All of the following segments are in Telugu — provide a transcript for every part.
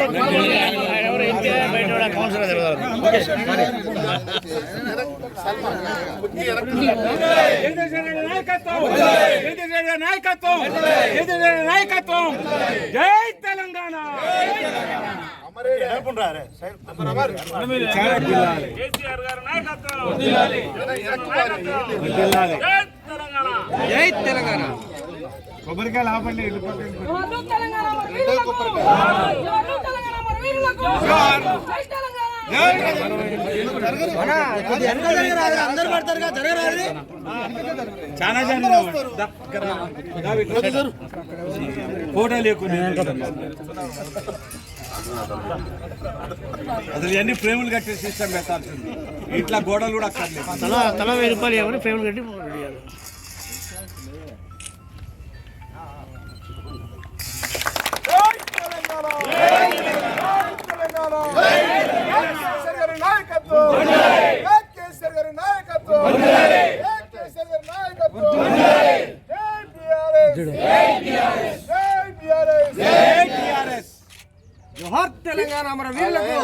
ఎవరు ఇంటి బయట కౌన్సిలర్ తెలియదు నాయకత్వం నాయకత్వం నాయకత్వం జై తెలంగాణ కేసీఆర్ గారు నాయకత్వం జై తెలంగాణ కొబ్బరికాయలు ఆపండి వెళ్ళిపోతుంది చాలా ఫోటో లేకుండా అసలు ఇవన్నీ ఫ్రేములు కట్టే సిస్టమ్ పెట్టాల్సింది. ఇట్లా గోడలు కూడా అక్కర్లేదు తల తల వెయ్యి రూపాయలు పేమెంట్ కట్టి జోహార్ తెలంగాణ మరి వీరులకు.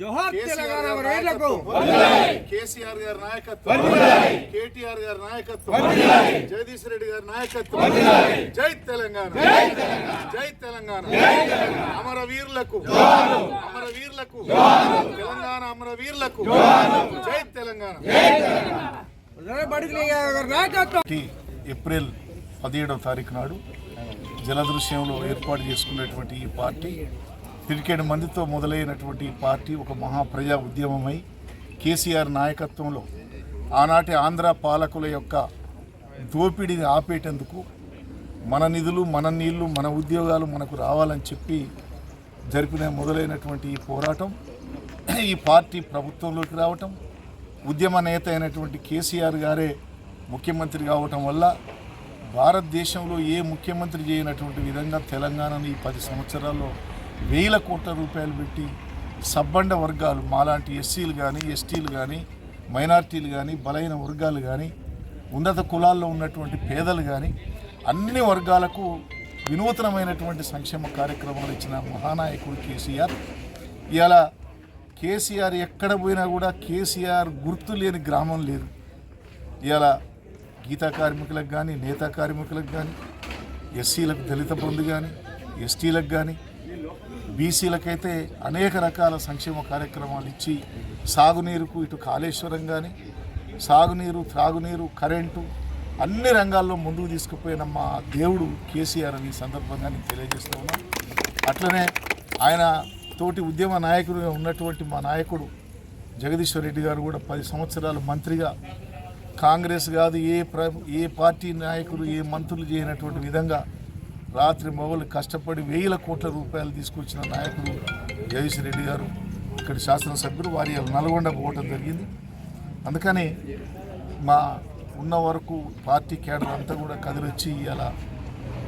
జోహార్. తెలంగాణ మరి వీరులకు. కేసీఆర్ గారి నాయకత్వం. కేటీఆర్ గారి నాయకత్వం. జగదీష్ రెడ్డి గారి నాయకత్వం. జై తెలంగాణ. జై తెలంగాణ. అమర వీరులకు. అమర వీరులకు. తెలంగాణ అమర వీరులకు. జై తెలంగాణ. నాయకత్వం. ఏప్రిల్ పదిహేడవ తారీఖు నాడు జలదృశ్యంలో ఏర్పాటు చేసుకున్నటువంటి ఈ పార్టీ పదిహేడు మందితో మొదలైనటువంటి పార్టీ ఒక మహాప్రజా ఉద్యమమై కేసీఆర్ నాయకత్వంలో ఆనాటి ఆంధ్ర పాలకుల యొక్క దోపిడీని ఆపేటందుకు మన నిధులు మన నీళ్ళు మన ఉద్యోగాలు మనకు రావాలని చెప్పి జరిపిన మొదలైనటువంటి ఈ పోరాటం ఈ పార్టీ ప్రభుత్వంలోకి రావటం ఉద్యమ నేత అయినటువంటి కేసీఆర్ గారే ముఖ్యమంత్రి కావటం వల్ల భారతదేశంలో ఏ ముఖ్యమంత్రి చేయనటువంటి విధంగా తెలంగాణను ఈ పది సంవత్సరాల్లో వేల కోట్ల రూపాయలు పెట్టి సబ్బండ వర్గాలు మాలాంటి ఎస్సీలు కానీ ఎస్టీలు కానీ మైనార్టీలు కానీ బలైన వర్గాలు కానీ ఉన్నత కులాల్లో ఉన్నటువంటి పేదలు కానీ అన్ని వర్గాలకు వినూతనమైనటువంటి సంక్షేమ కార్యక్రమాలు ఇచ్చిన మహానాయకుడు కేసీఆర్. ఇలా కేసీఆర్ ఎక్కడ పోయినా కూడా కేసీఆర్ గుర్తు లేని గ్రామం లేదు. ఇలా గీతా కార్మికులకు కానీ నేతా కార్మికులకు కానీ ఎస్సీలకు దళిత బంధు కానీ ఎస్టీలకు కానీ బీసీలకైతే అనేక రకాల సంక్షేమ కార్యక్రమాలు ఇచ్చి సాగునీరుకు ఇటు కాళేశ్వరం కానీ సాగునీరు త్రాగునీరు కరెంటు అన్ని రంగాల్లో ముందుకు తీసుకుపోయిన మా దేవుడు కేసీఆర్ అని సందర్భంగా నేను తెలియజేస్తూ ఉన్నాను అట్లనే ఆయన తోటి ఉద్యమ నాయకుడిగా ఉన్నటువంటి మా నాయకుడు జగదీశ్వర్ రెడ్డి గారు కూడా పది సంవత్సరాలు మంత్రిగా కాంగ్రెస్ కాదు ఏ ప్ర ఏ పార్టీ నాయకులు ఏ మంత్రులు చేయనటువంటి విధంగా రాత్రి మొగలు కష్టపడి వేల కోట్ల రూపాయలు తీసుకొచ్చిన నాయకుడు జగదీష్ రెడ్డి గారు ఇక్కడి శాసనసభ్యులు వారి నల్గొండ పోవటం జరిగింది. అందుకని మా ఉన్న వరకు పార్టీ కేడర్ అంతా కూడా కదిలొచ్చి ఇలా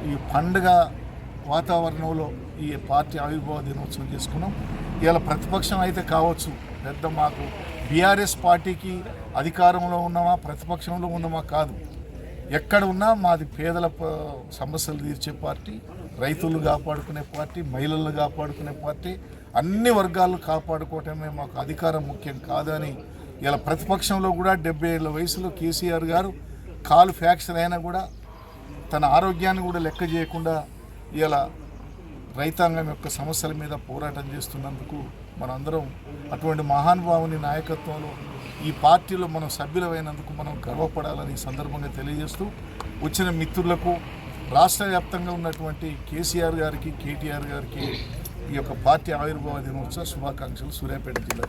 ఈ పండుగ వాతావరణంలో ఈ పార్టీ ఆవిర్భావ దినోత్సవం చేసుకున్నాం. ఇలా ప్రతిపక్షం అయితే కావచ్చు పెద్ద మాకు బీఆర్ఎస్ పార్టీకి అధికారంలో ఉన్నామా ప్రతిపక్షంలో ఉన్నామా కాదు. ఎక్కడ ఉన్నా మాది పేదల సమస్యలు తీర్చే పార్టీ రైతులు కాపాడుకునే పార్టీ మహిళలను కాపాడుకునే పార్టీ అన్ని వర్గాలు కాపాడుకోవటమే మాకు అధికారం ముఖ్యం కాదని ఇలా ప్రతిపక్షంలో కూడా డెబ్బై ఏళ్ళ వయసులో కేసీఆర్ గారు కాలు ఫ్రాక్చర్ అయినా కూడా తన ఆరోగ్యాన్ని కూడా లెక్క చేయకుండా ఇలా రైతాంగం యొక్క సమస్యల మీద పోరాటం చేస్తున్నందుకు మనందరం అటువంటి మహానుభావుని నాయకత్వంలో ఈ పార్టీలో మనం సభ్యులమైనందుకు మనం గర్వపడాలని ఈ సందర్భంగా తెలియజేస్తూ వచ్చిన మిత్రులకు రాష్ట్ర వ్యాప్తంగా ఉన్నటువంటి కేసీఆర్ గారికి కేటీఆర్ గారికి ఈ యొక్క పార్టీ ఆవిర్భావ దినోత్సవ శుభాకాంక్షలు సూర్యాపేట జిల్లా